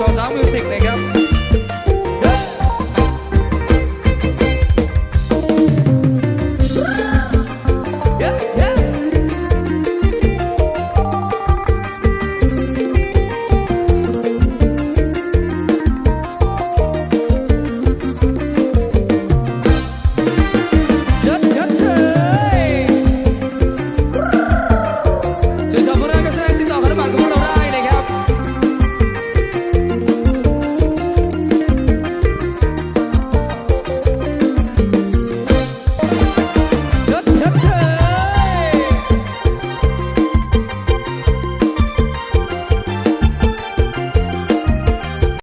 ทองจ้างมิวสิกนะครับ